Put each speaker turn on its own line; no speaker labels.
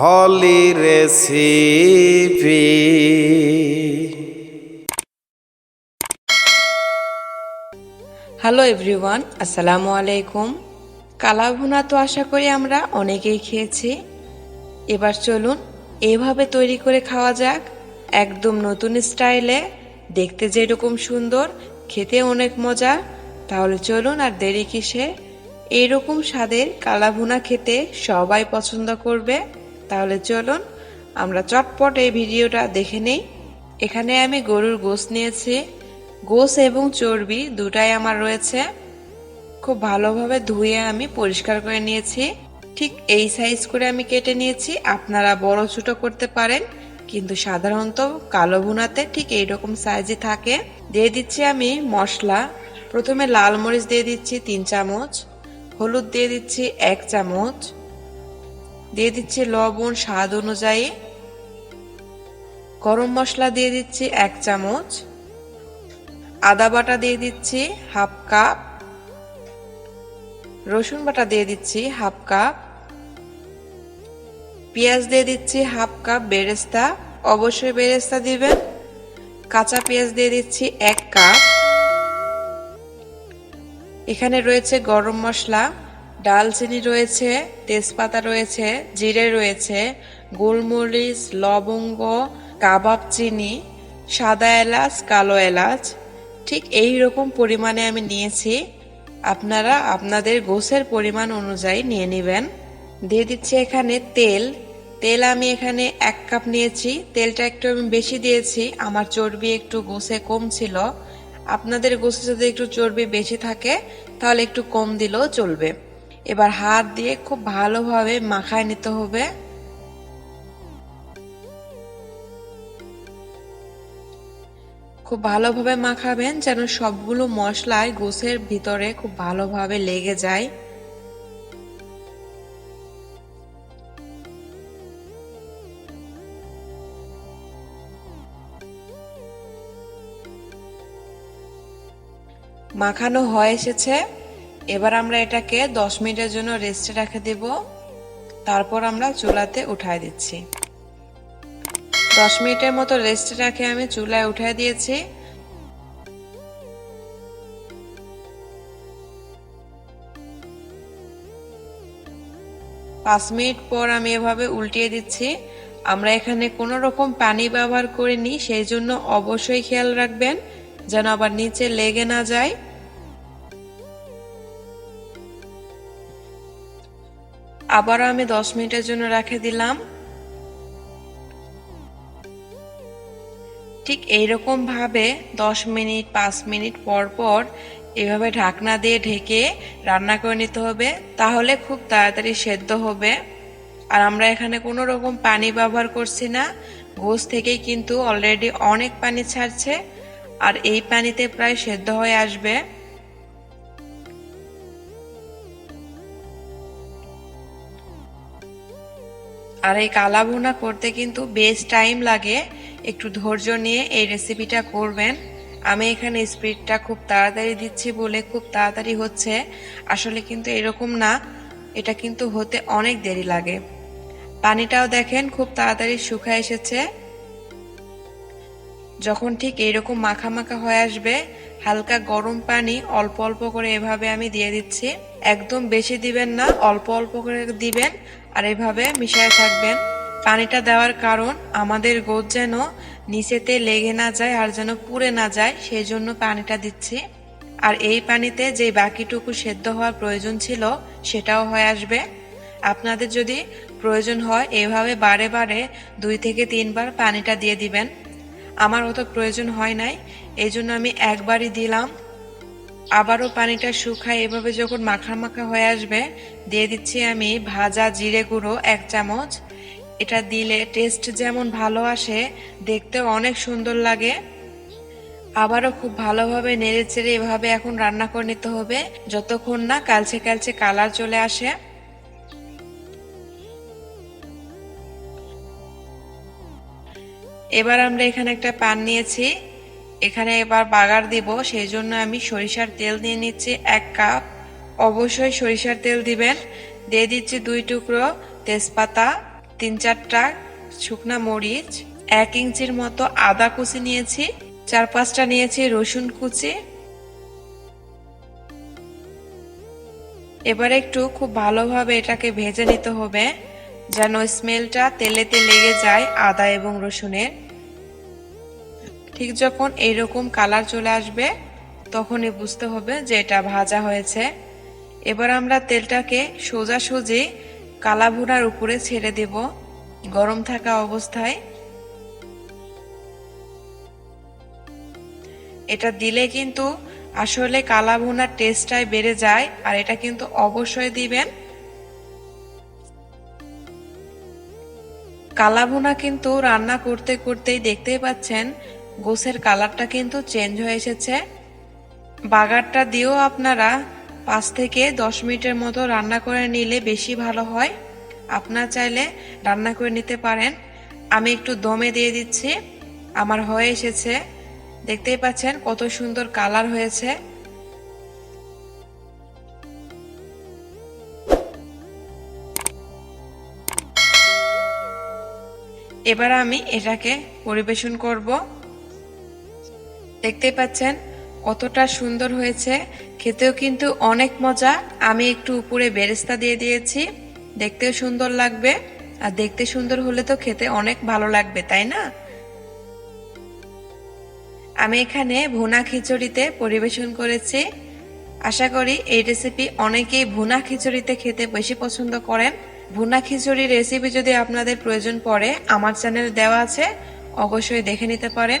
হলি recipe.
Hello everyone আসসালামু আলাইকুম। কালাভুনা তো আশা করি আমরা অনেকেই খেয়েছি। এবার চলুন, এভাবে তৈরি করে খাওয়া যাক। একদম নতুন স্টাইলে, দেখতে যেরকম সুন্দর, খেতে অনেক মজা তাহলে চলুন আর দেরি কিসে। এইরকম স্বাদের কালা ভুনা খেতে সবাই পছন্দ করবে। তাহলে চলুন, আমরা চটপট এই ভিডিওটা দেখে নেই। এখানে আমি গরুর গোস নিয়েছি। গোস এবং চর্বি দুটাই আমার রয়েছে। খুব ভালোভাবে ধুয়ে আমি পরিষ্কার করে নিয়েছি। ঠিক এই সাইজ করে আমি কেটে নিয়েছি। আপনারা বড় ছোট করতে পারেন, কিন্তু সাধারণত কালো ভুনাতে ঠিক এইরকম সাইজে থাকে। দিয়ে দিচ্ছি আমি মশলা। প্রথমে লাল মরিচ দিয়ে দিচ্ছি তিন চামচ। হলুদ দিয়ে দিচ্ছি এক চামচ। দিয়ে দিচ্ছি লবণ স্বাদ অনুযায়ী। গরম মশলা দিয়ে দিচ্ছি এক চামচ। আদা বাটা দিয়ে দিচ্ছি হাফ কাপ। রসুন বাটা দিয়ে দিচ্ছি হাফ কাপ। পেঁয়াজ দিয়ে দিচ্ছি হাফ কাপ বেরেস্তা। অবশ্যই বেরেস্তা দিবেন। কাঁচা পেঁয়াজ দিয়ে দিচ্ছি এক কাপ। এখানে রয়েছে গরম মশলা। ডালচিনি রয়েছে, তেজপাতা রয়েছে, জিরে রয়েছে, গোলমরিচ, লবঙ্গ, কাবাব চিনি, সাদা এলাচ, কালো এলাচ। ঠিক এই রকম পরিমাণে আমি নিয়েছি। আপনারা আপনাদের গোসের পরিমাণ অনুযায়ী নিয়ে নেবেন। দিয়ে দিচ্ছি এখানে তেল। তেল আমি এখানে এক কাপ নিয়েছি। তেলটা একটু আমি বেশি দিয়েছি। আমার চর্বি একটু গোসে কম ছিল। আপনাদের গোসে যদি একটু চর্বি বেশি থাকে, তাহলে একটু কম দিলেও চলবে। এবার হাত দিয়ে খুব ভালোভাবে মাখায় নিতে হবে। খুব ভালোভাবে মাখাবেন যেন সবগুলো মশলায় গোসের ভিতরে খুব ভালোভাবে লেগে যায়। মাখানো হয়ে এসেছে। এবার আমরা এটাকে দশ মিনিটের জন্য রেস্টে রেখে দেব। তারপর আমরা চুলাতে উঠায় দিচ্ছি। দশ মিনিটের মতো রেস্টে রাখে আমি চুলায় উঠায় দিয়েছি। পাঁচ মিনিট পর আমি এভাবে উল্টিয়ে দিচ্ছি। আমরা এখানে কোনো রকম পানি ব্যবহার করিনি, সেই জন্য অবশ্যই খেয়াল রাখবেন, যেন আবার নিচে লেগে না যায়। আবারও আমি দশ মিনিটের জন্য রেখে দিলাম। ঠিক এইরকম ভাবে দশ মিনিট, পাঁচ মিনিট পর পর এভাবে ঢাকনা দিয়ে ঢেকে রান্না করে নিতে হবে, তাহলে খুব তাড়াতাড়ি সেদ্ধ হবে। আর আমরা এখানে কোনো রকম পানি ব্যবহার করছি না, গোস থেকেই কিন্তু অলরেডি অনেক পানি ছাড়ছে, আর এই পানিতে প্রায় সেদ্ধ হয়ে আসবে। আর এই কালা ভুনা করতে কিন্তু বেশ টাইম লাগে। একটু ধৈর্য নিয়ে এই রেসিপিটা করবেন। আমি এখানে স্পিডটা খুব তাড়াতাড়ি দিচ্ছি বলে খুব তাড়াতাড়ি হচ্ছে। আসলে কিন্তু এরকম না, এটা কিন্তু হতে অনেক দেরি লাগে। পানিটাও দেখেন খুব তাড়াতাড়ি শুকায় এসেছে। যখন ঠিক এইরকম মাখা মাখা হয়ে আসবে, হালকা গরম পানি অল্প অল্প করে এভাবে আমি দিয়ে দিচ্ছি। একদম বেশি দিবেন না, অল্প অল্প করে দিবেন। আর এভাবে মিশায় থাকবেন। পানিটা দেওয়ার কারণ আমাদের গোদ যেন নিচেতে লেগে না যায় আর যেন পুড়ে না যায়, সেই জন্য পানিটা দিচ্ছি। আর এই পানিতে যে বাকিটুকু সেদ্ধ হওয়ার প্রয়োজন ছিল, সেটাও হয়ে আসবে। আপনাদের যদি প্রয়োজন হয়, এভাবে বারে বারে দুই থেকে তিনবার পানিটা দিয়ে দিবেন। আমার অত প্রয়োজন হয় নাই এই জন্য আমি একবারই দিলাম। আবারও পানিটা শুকায়, এভাবে যখন মাখা মাখা হয়ে আসবে, দিয়ে দিচ্ছি আমি ভাজা জিরে গুঁড়ো এক চামচ। এটা দিলে টেস্ট যেমন ভালো আসে, দেখতেও অনেক সুন্দর লাগে। আবারও খুব ভালোভাবে নেড়ে চেড়ে এভাবে এখন রান্না করে নিতে হবে, যতক্ষণ না কালচে কালচে কালার চলে আসে। এবার আমরা এখানে একটা পান নিয়েছি। এখানে এবার বাগার দিব, সেই জন্য আমি সরিষার তেল দিয়ে নিচ্ছি এক কাপ। অবশ্যই সরিষার তেল দিবেন। দিয়ে দিচ্ছি দুই টুকরো তেজপাতা, তিন চারটা শুকনা মরিচ, এক ইঞ্চির মতো আদা কুচি নিয়েছি, চার পাঁচটা নিয়েছি রসুন কুচি। এবার একটু খুব ভালোভাবে এটাকে ভেজে নিতে হবে, যেন স্মেলটা তেলেতে লেগে যায় আদা এবং রসুনের। ঠিক যখন এইরকম কালার চলে আসবে, তখনই বুঝতে হবে যে এটা ভাজা হয়েছে। এবার আমরা তেলটাকে সোজাসুজি কালা ভুনার উপরে ছেড়ে দেব গরম থাকা অবস্থায়। এটা দিলে কিন্তু আসলে কালা ভুনার টেস্টটাই বেড়ে যায়, আর এটা কিন্তু অবশ্যই দিবেন। কালা ভুনা কিন্তু রান্না করতে করতেই দেখতেই পাচ্ছেন গোসের কালারটা কিন্তু চেঞ্জ হয়ে এসেছে। বাগারটা দিয়েও আপনারা পাঁচ থেকে দশ মিনিটের মতো রান্না করে নিলে বেশি ভালো হয়। আপনার চাইলে রান্না করে নিতে পারেন। আমি একটু দমে দিয়ে দিচ্ছি। আমার হয়ে এসেছে। দেখতেই পাচ্ছেন কত সুন্দর কালার হয়েছে। এবার আমি এটাকে পরিবেশন করব। দেখতেই পাচ্ছেন, কতটা সুন্দর হয়েছে। খেতেও কিন্তু অনেক মজা। আমি একটু উপরে বেরেস্তা দিয়ে দিয়েছি। দেখতেও সুন্দর লাগবে। আর দেখতে সুন্দর হলে তো খেতে অনেক ভালো লাগবে, তাই না? আমি এখানে ভুনা খিচুড়িতে পরিবেশন করেছি। আশা করি এই রেসিপি অনেকেই ভুনা খিচুড়িতে খেতে বেশি পছন্দ করেন। ভুনা খিচুড়ি রেসিপি যদি আপনাদের প্রয়োজন পড়ে, আমার চ্যানেল দেওয়া আছে, অবশ্যই দেখে নিতে পারেন।